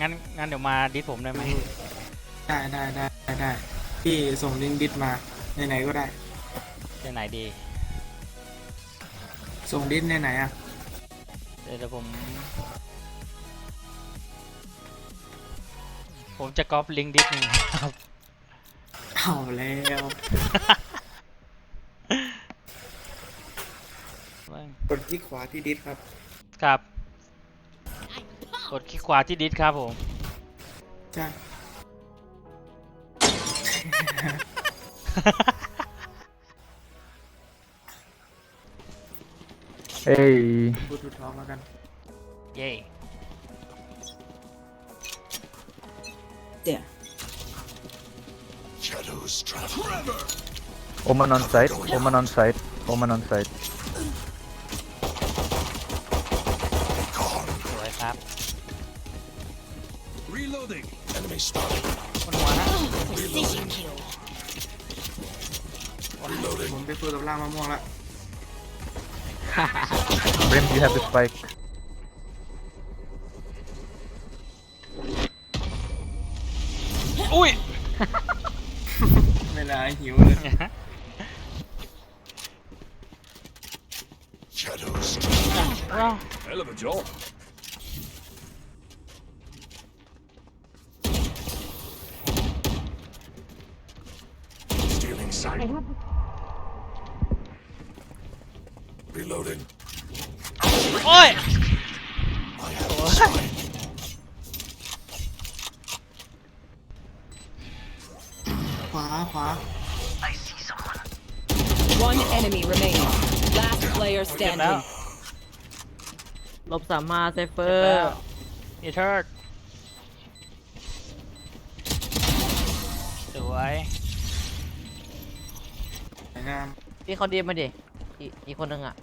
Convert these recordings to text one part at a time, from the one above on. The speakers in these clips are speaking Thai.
งั้นงั้นเดี๋ยวมาดิสผมได้ไหมได้ได้ได้ได้ได้พี่ส่งลิงก์ดิสมาไหนๆก็ได้ จะไหนดี ส่งดิสไหนๆอะเดี๋ยวเดี๋ยวผม ผมจะก๊อปลิงก์ดิสหนึ่งครับ เอาแล้วกดที่ขวาที่ดิสครับ ครับ กดคลิกขวาที่ดิสครับผมใช่เอ้ยบูทูธท้องแล้วกัน เย้ There. Shadows travel. Omen on site. Omen on site. Omen on site. Gone. Reloading. Enemy spotted. คนหัวนะ Reloading. Reloading. ผมไปคุยกับล่างมะม่วงละ Brim, you have the spike. อุ้ย เวลาหิวเลย Shadows. อ้าว Hell of a job. sight. Reloading. โอ้ย I have the spike. ขวาขวา One enemy remaining. Last player เจ็บแล้ว standing. ลบสามมาไซเฟอ เจ็บแล้ ร์ วอีเทิร์ดสวย ส วยงามพี่เขาดีมาดิอีกอีกคนนึงอะ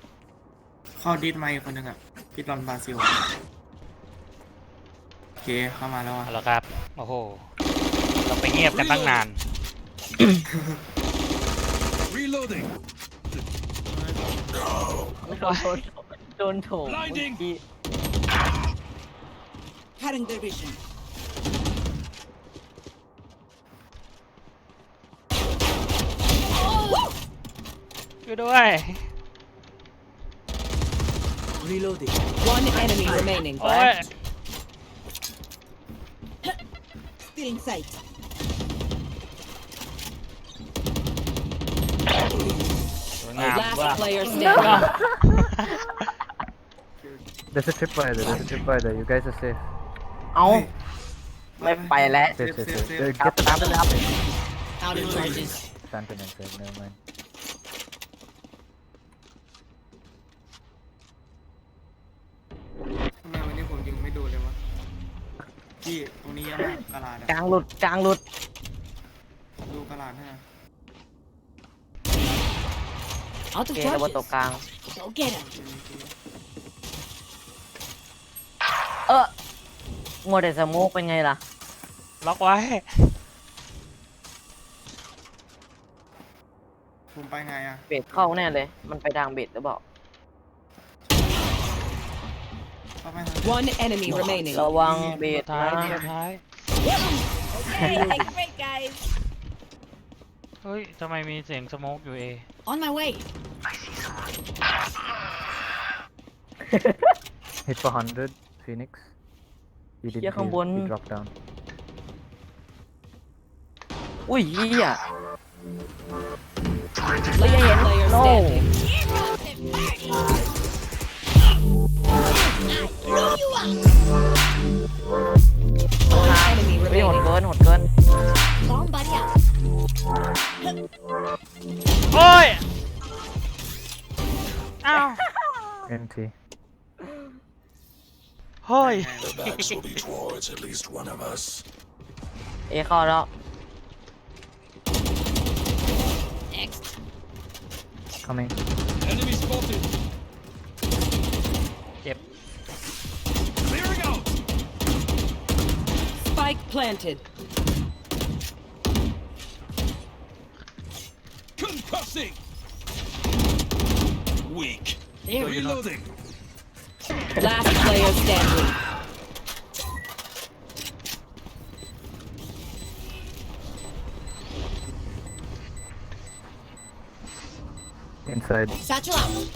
เข้าดิสมาอีกคนหนึ่งอะพี่รอนบราซิลโอเคเข้ามาแล้วอะเอาละครับ โอ้โห เราไปเงียบกันตั้งนาน Reloading. โดนโดนโถม Blinding เมื่อกี้ Cutting their vision. ช่วยด้วย Reloading. One enemy remaining. โอ้ย Still in sight. สวยงาม Last ว่ะ player อ้าว standing. There's a trip by there. There's a trip by there. You guys are safe. เอาไม่ไปแล้ว เซฟ Safe, เซ safe, ฟเซ safe. ฟ Uh, Get the map and up. Out of charges. Phantom inside. Never mind. กกระลาดกอะลางหลุดกลางหลุดดูกระลาดให้นะ Out โอ of เคระเบิดตก charges. กลาง Go get him. เออมัวแต่สโมกเป็นไงล่ะ ล็อกไว้ผมไปไงอะเบดเข้าแน่เลย มันไปทางเบดหรือเปล่าเข้าไปทาง One enemy remaining. ระวังเบดท้านะยท้าย Okay, great guys. เฮ้ย ทำไมมีเสียงสโมกอยู่เอ On my way. Hit for 100. Phoenix. You did Yeah, ข้างบน You dropped down. อุ้ยเหี้ย Last player No. standing. One ด remaining. เกินหดเกิน Bomb buddy out. โอ้ย อ้าว NT. เฮ้ย The backs will be towards at least one of us. เอเข้าแล้ว Next. Coming. Enemy spotted. เจ็บ Clearing out. Spike planted. Sink. Weak. There Reloading. Last player standing. Inside. Satchel out.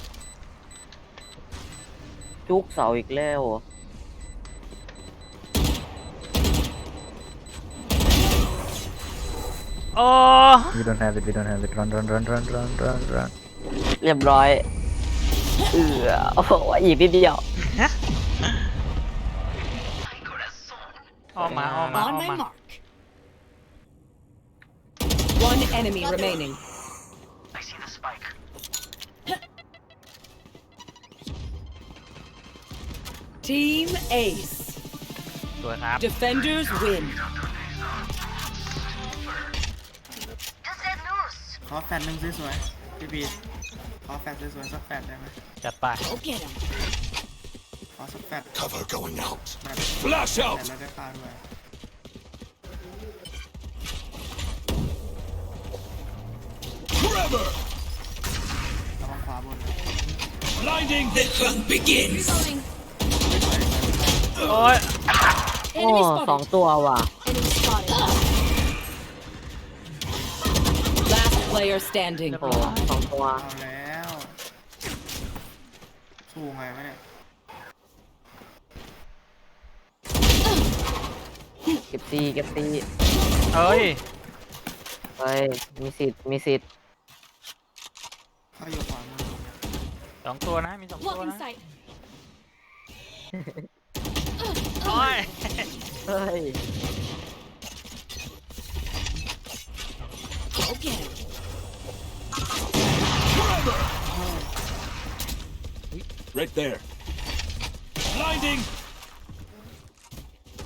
จุกเสาอีกแล้วเหรอ we don't have it we don't have it run run run run run run run เรียบร้อย เออโอ้โหอีกนิดเดียว ออกมาออกมาอ On อก my มา mark. One enemy remaining. Team Ace. สวยครับ Defenders win. อแฟนหนึ่งสวยๆพี่พีขอแฟนสวยๆสักแฟนได้ไหมจัดไป Go get him. ขอสักแฟน Cover going out. แบบ Flash แต่ out. เราได้ปลาด้วย Forever. ระวังขวาบน Blinding. The hunt begins. Reloading. โอ้ยโอ้ Enemy สอง spotted. ตัวว่ะ player standing. โอ้สองตัวเอาแล้วสู้ไงวะเนี่ยเก็บตีเก็บตีเฮ้ยเฮ้ยมีสิทธิ์มีสิทธิ์เข้าอยู่ขวามือสองตัวนะมีสองตัว Blocking นะ sight. โอ้ยเฮ้ย Go get him. Right there. Blinding.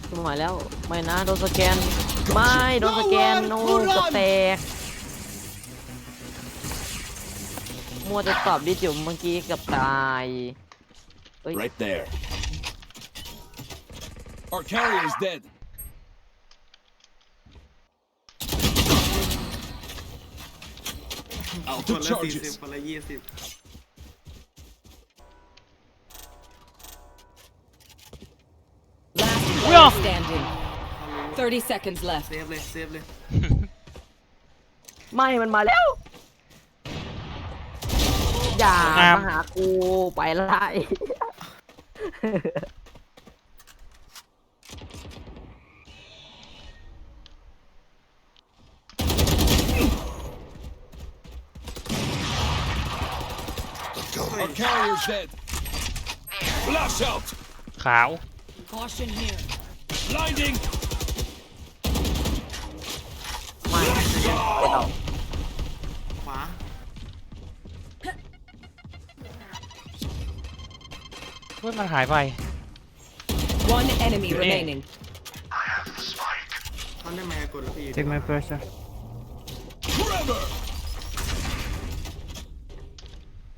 ไม่ไหวแล้ว ไม่นะ โดนสแกน ไม่ โดนสแกน โน้กระแตกมัวจะตอบดิจิวเมื่อกี้เกับตาย Right there. Our carrier is dead. ค Out น of ละสี่สิบ charges. คนละยี่สิบ Last Yeah. player standing. 30 seconds left. เซฟเลยเซฟเลยไม่มันมาแล้ว อย่างามมาหากูไปไล่ Our carrier is dead. Flash out. ขาว Caution here. Blinding. ไม่เดี๋ยว ขวา เพื่อนมันหายไป One enemy Yeah. remaining. เขาเล่นแมกดแล้วพี่ take my pressure Forever.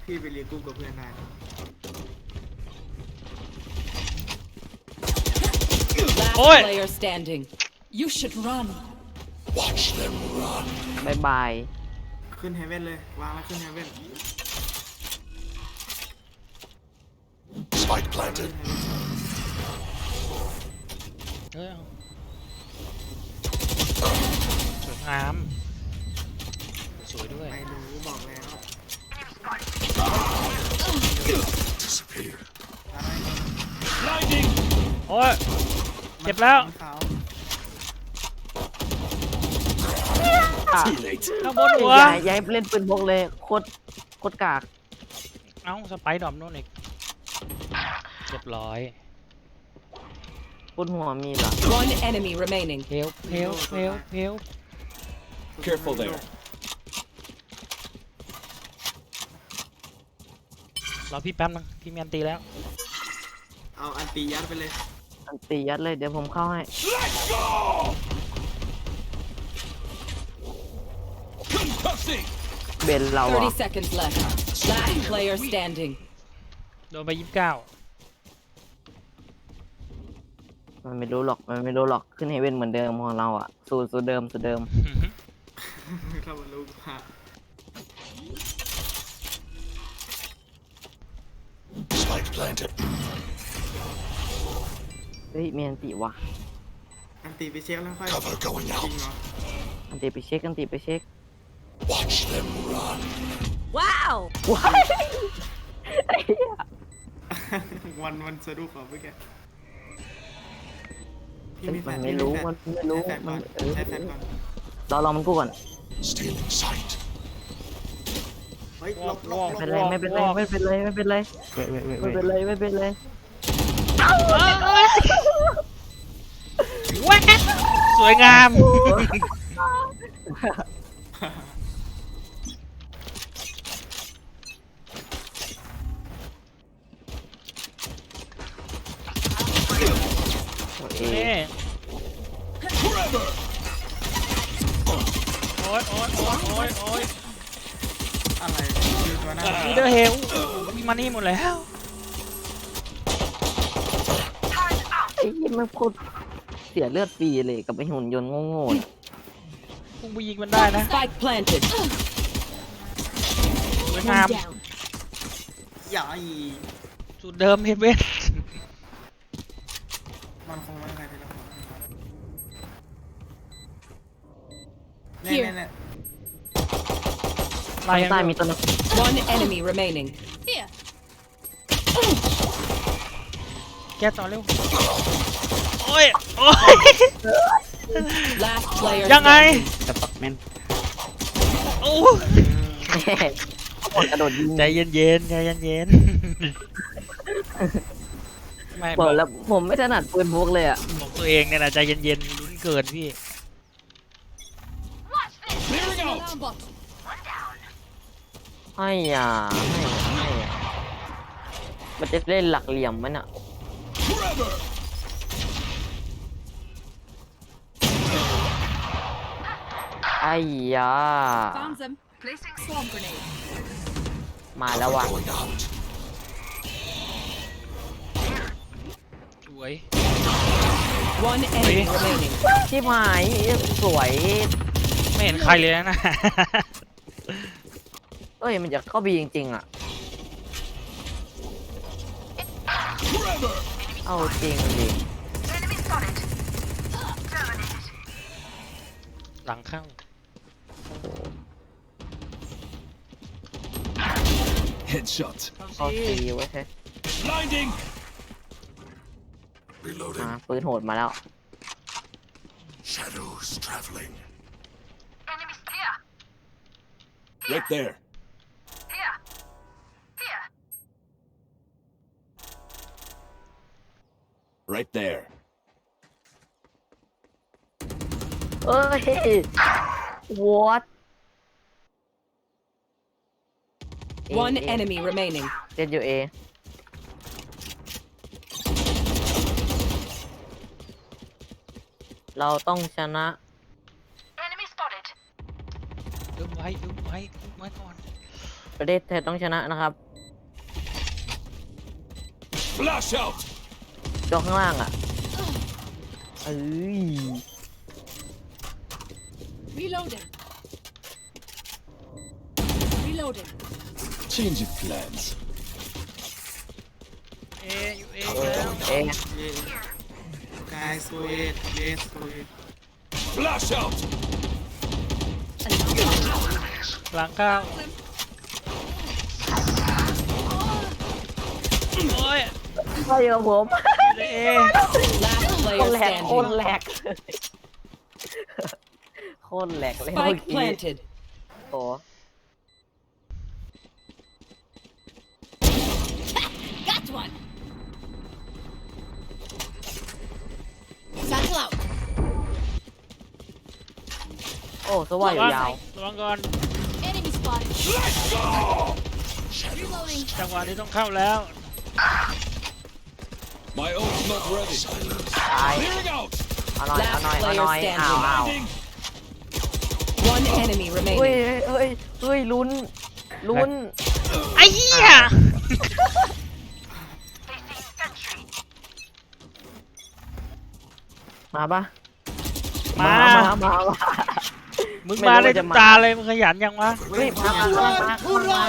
พี่ไปรีกรุ๊ปกับเพื่อนได้นะ Last Oi. player standing. You should run. Watch them run. บายบาย ขึ้นเฮเว่นเลย วางแล้วขึ้นเฮเว่น Spike planted. เฮ้ยสวยงาม สวยด้วย ไม่รู้บอกแล้ว โอ้ยเจ็บแล้วขาว Too late. ข้างบนหัวอย่าอย่าให้เล่นปืนพกเลยโคตรโคตรกาก เอ้าสไปดอมโน่นอีกเรียบร้อยบนหัวมีเหรอ One enemy remaining. เพลเพลเพลเพล Careful there. รอพี่แป๊บนึงพี่มีอันตีแล้ว เอาอันตียัดไปเลยอันตียัดเลยเดี๋ยวผมเข้าให้ Let's go. Concussing. เบนเราอะ30 seconds left. Last player standing. โดนไปยี่สิบเก้ามันไม่รู้หรอก มันไม่รู้หรอกขึ้นเฮเว่นเหมือนเดิมของเราอะสูตรสูตรเดิมสูตรเดิม ถ้ามันรู้ว่า Spike planted. เฮ้ยมีอันติวะอันตีไปเช็คแล้วค่อย Cover going จริง out. เหรออันติไปเช็คอันติไปเช็ค Watch them run. Wow. ว้ายไอ้เหี้ยวันวันสะดุ้งขอเมื่อกี้พี่เฮ้ยแฟมันนไม่พี่รู้แฟมันไม่รู้ใช้แฟนมัก่อนนเออใช้แฟนก่อนรอรอมันกู้ก่อน Still in sight. เฮ้ยลบลบลไม่บเป็นไรไม่เป็นไรไม่เป็นไรไม่เป็นไร Wait, wait, wait, ไม่ wait. เป็นไรไม่เป็นไรแว๊บสวยงามโอเคนี่โอ๊ยโอ๊ยโอ๊ยโอ๊ยโอ๊ยอะไรยืนตั วหน้าลีเดอร์เฮลมีมานี่หมดแล้วไอ้ยี่มันโคตรเสียเลือดฟรีเลยกับไอ้หุ่นยนต์โง่ๆน่ะพุ่งไปยิงมันได้นะ Spike planted. สวยงาม One down. ใหญ่สูตรเดิมเฮดเวนมันคงไม่ใครไปแล้ว Here เนี่ยเนี่ยไล่ข้างใต้มีตัวนึง One enemy remaining. Here. แก้ต่อเร็ว โอ้ย โอ้ย Last player ยังไง standing. จะปักแม่นโอ้แม่กดกระโดดยิงใจเย็นเย็นๆใจเย็นเย็นๆไม่บบออกกแล้วผมไม่ถนัดปืนพกเลยอะบอกตัวเองเนี่ยนะใจเย็นเย็นๆลุ้นเกินพี่ Clearing out. Alarm bot. ให้อะให้อะให้อะมันจะเล่นหลักเหลี่ยมมันอะ Forever. ไอ้ยา Found them. Placing swarm grenade. มาแล้วว่ะ Going out. สวย One enemy remaining. ชิบหายสวย ไม่เห็นใครเลยนะ เอ้ยมันจะเข้าบีจริงๆอะ Forever. เอาจริงดิหลังเข้า Headshot. เข้าซีไว้แค่ Blinding. มา Reloading. ปืนโหดมาแล้ว Shadows traveling. Right there. Right there. เอ้ย what One enemy remaining. เจ็ดยูเอ เราต้องชนะดึงไว้ดึงไว้ดึงไว้ก่อนประเทศไทยต้องชนะนะครับ Flash out. จอข้างล่างอะเอ้ย Reloading. Reloading. Change of plans. เออยู่เอแล้วเอ๊ะกายสวีทเยสวีท Flash out. หลังเข้าโอ้ย ใช่ครับผม เอ๊โค่นแหลกโคนแหลกโคนแหลกเลยโอ้วโอ้โอ้สว่างยาวระวังก่อนจังหวะนี้ต้องเข้าแล้ว My ult's not ready. ตาย Clearing out. เอาหน่อยเอาหน่อยเอาหน่อย Last player อ้าวอ้าว Blinding. One enemy เฮ้ย remaining. เฮ้ยเฮ้ยลุ้นลุ้นไอ้เหี้ยมาปะมา มามามา มึงไม่มารู้ได้ว่าจะทุกมา ตาเลยมึงขยันยังวะ เฮ้ยมามามามามา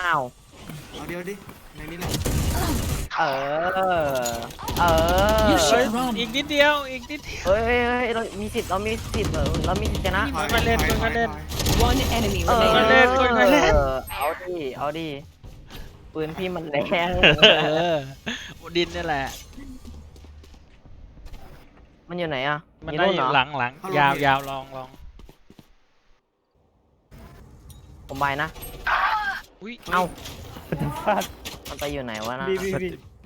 มาโอ้อ้าว เอาเดียวดิ ในนี้แหละ เออ เออ You เฮ้ย should run. อีกนิดเดียวอีกนิดเดียว เฮ้ยเฮ้ยเฮ้ยเรามีสิทธิ์เรามีสิทธิ์เออเรามีสิทธิ์ชนะ ถอยมาเล่นถอยเล่นถอย One enemy เออ remaining. เล่นคนเล่น เอาดิ เอาดิ ปืนพี่มันแรงเออดินนี่แหละ มันอยู่ไหนอะมันได้อยู่หลังหลังยาวยาวลองลองผมไปนะ อุ้ยเอ้ามันไปอยู่ไหนวะนะ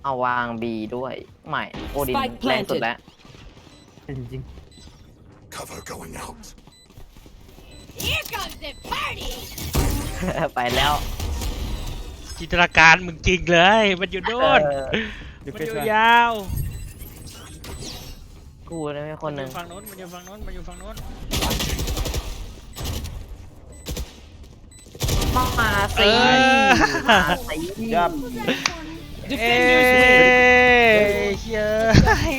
เอาวางบีด้วยไม่โอดิน Spike แรงสุด planted แล้ว Cover going out. Here comes the party. ไปแล้วจินตนาการมึงจริงเลย มันอยู่โน่นเออมันอยู่ยาวกูได้ไหมคนหนึ่ง มัอยู่ฝั่งโน้นมันอยู่ฝั่งโน้นมันอยู่ฝั่งโน้น มาสิมาสิยับเอ้ยเฮ้ย